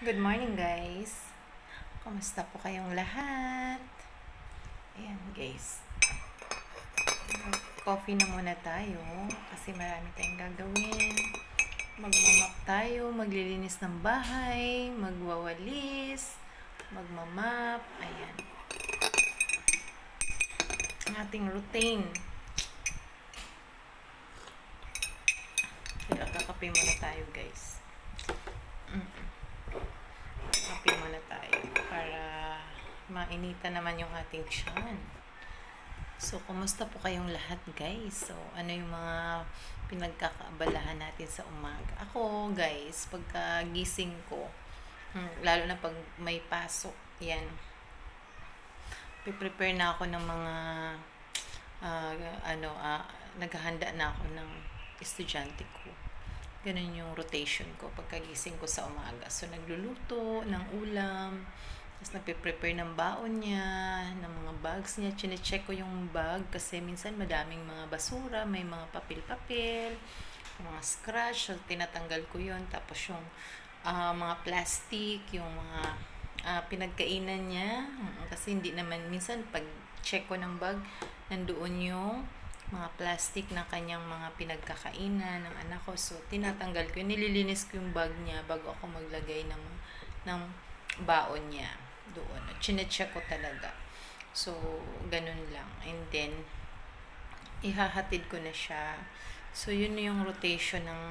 Good morning guys. Kumusta po kayong lahat? Ayan guys. Coffee na muna tayo kasi marami tayong gagawin. Magmamap tayo, maglilinis ng bahay, magwawalis, magmamap. Ayan. Ang ating routine. Kaya kakape muna tayo guys. Mm-mm. Kape muna tayo para mainita naman yung ating tiyan. So, kumusta po kayong lahat guys? So, ano yung mga pinagkakaabalahan natin sa umaga? Ako guys, pagka gising ko, hmm, lalo na pag may pasok, yan, prepare na ako ng mga ah, ano, ah, naghahanda na ako ng estudyante ko. Ganun yung rotation ko pagkagising ko sa umaga. So, nagluluto ng ulam, tapos nagpe-prepare ng baon niya, ng mga bags niya. Chine-check ko yung bag kasi minsan madaming mga basura, may mga papel-papel, mga scratch, so tinatanggal ko yun. Tapos yung ah, mga plastic, yung mga ah, pinagkainan niya. Mm, Kasi hindi naman, minsan pag check ko ng bag, nandoon yung mga plastic na kanyang mga pinagkakainan ng anak ko. So, tinatanggal ko. yun. Nililinis ko yung bag niya bago ako maglagay ng, ng baon niya doon. Chinecheck ko talaga. So, ganun lang. And then, ihahatid ko na siya. So, yun yung rotation ng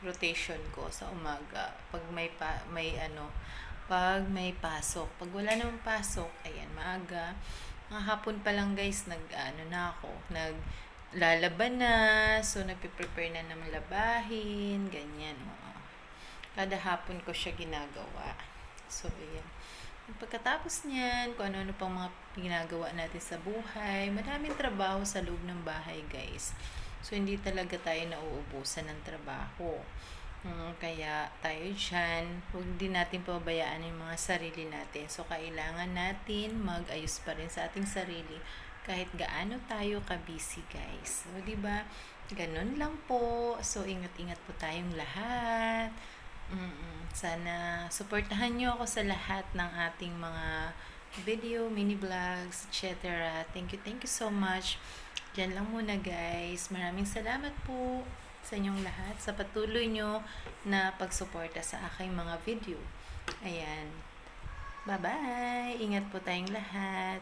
rotation ko sa umaga. Pag may pa, may ano, pag may pasok. Pag wala namang pasok, ayan, maaga. Mga hapon pa lang guys, nag, ano na ako, nag, lalaban na. So, nagpe-prepare na ng labahin, ganyan. Oo. Kada hapon ko siya ginagawa. So, ayan. Pagkatapos niyan, kung ano-ano pang mga ginagawa natin sa buhay, madaming trabaho sa loob ng bahay, guys. So, hindi talaga tayo nauubusan ng trabaho. Mm, kaya tayo dyan, huwag din natin pabayaan yung mga sarili natin. So, kailangan natin mag-ayos pa rin sa ating sarili kahit gaano tayo ka-busy, guys. So, ba? Ganun lang po. So, ingat-ingat po tayong lahat. Sana suportahan nyo ako sa lahat ng ating mga video, mini vlogs, etc. Thank you, thank you so much. Diyan lang muna guys. Maraming salamat po sa inyong lahat sa patuloy nyo na pagsuporta sa aking mga video. Ayan. Bye-bye! Ingat po tayong lahat.